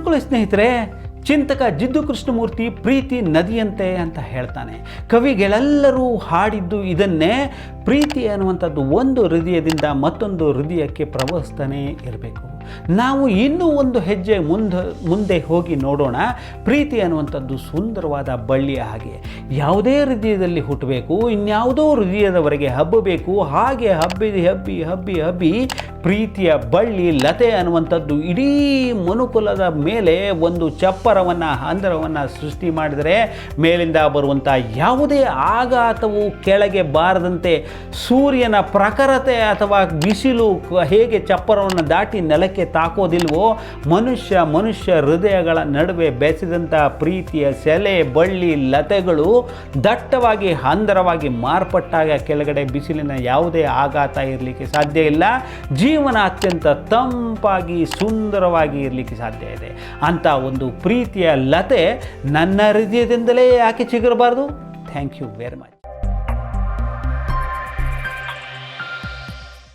ತಿಳ್ಕೊಳ್ಳಿ ಸ್ನೇಹಿತರೆ, ಚಿಂತಕ ಜಿದ್ದು ಕೃಷ್ಣಮೂರ್ತಿ ಪ್ರೀತಿ ನದಿಯಂತೆ ಅಂತ ಹೇಳ್ತಾನೆ. ಕವಿಗಳೆಲ್ಲರೂ ಹಾಡಿದ್ದು ಇದನ್ನೇ ಪ್ರೀತಿ ಅನ್ನುವಂಥದ್ದು ಒಂದು ಹೃದಯದಿಂದ ಮತ್ತೊಂದು ಹೃದಯಕ್ಕೆ ಪ್ರವಹಿಸ್ತಾನೆ ಇರಬೇಕು. ನಾವು ಇನ್ನೂ ಒಂದು ಹೆಜ್ಜೆ ಮುಂದೆ ಮುಂದೆ ಹೋಗಿ ನೋಡೋಣ. ಪ್ರೀತಿ ಅನ್ನುವಂಥದ್ದು ಸುಂದರವಾದ ಬಳ್ಳಿಯ ಹಾಗೆ. ಯಾವುದೇ ಹೃದಯದಲ್ಲಿ ಹುಟ್ಟಬೇಕು, ಇನ್ಯಾವುದೋ ಹೃದಯದವರೆಗೆ ಹಬ್ಬಬೇಕು, ಹಾಗೆ ಹಬ್ಬಿ ಹಬ್ಬಿ ಹಬ್ಬಿ ಹಬ್ಬಿ ಪ್ರೀತಿಯ ಬಳ್ಳಿ ಲತೆ ಅನ್ನುವಂಥದ್ದು ಇಡೀ ಮನುಕುಲದ ಮೇಲೆ ಒಂದು ಚಪ್ಪರವನ್ನು, ಹಂದರವನ್ನು ಸೃಷ್ಟಿ ಮಾಡಿದರೆ ಮೇಲಿಂದ ಬರುವಂಥ ಯಾವುದೇ ಆಘಾತವು ಕೆಳಗೆ ಬಾರದಂತೆ ಸೂರ್ಯನ ಪ್ರಖರತೆ ಅಥವಾ ಬಿಸಿಲು ಹೇಗೆ ಚಪ್ಪರವನ್ನು ದಾಟಿ ನೆಲಕ್ಕೆ ತಾಕೋದಿಲ್ವೋ, ಮನುಷ್ಯ ಮನುಷ್ಯ ಹೃದಯಗಳ ನಡುವೆ ಬೆಸೆದಂಥ ಪ್ರೀತಿಯ ಸೆಲೆ, ಬಳ್ಳಿ, ಲತೆಗಳು ದಟ್ಟವಾಗಿ, ಹಂದರವಾಗಿ ಮಾರ್ಪಟ್ಟಾಗ ಕೆಳಗಡೆ ಬಿಸಿಲಿನ ಯಾವುದೇ ಆಘಾತ ಇರಲಿಕ್ಕೆ ಸಾಧ್ಯ ಇಲ್ಲ. ಜೀವನ ಅತ್ಯಂತ ತಂಪಾಗಿ ಸುಂದರವಾಗಿ ಇರಲಿಕ್ಕೆ ಸಾಧ್ಯ ಇದೆ. ಅಂಥ ಒಂದು ಪ್ರೀತಿಯ ಲತೆ ನನ್ನ ಹೃದಯದಿಂದಲೇ ಯಾಕೆ ಚಿಗಿರಬಾರ್ದು? Thank you very much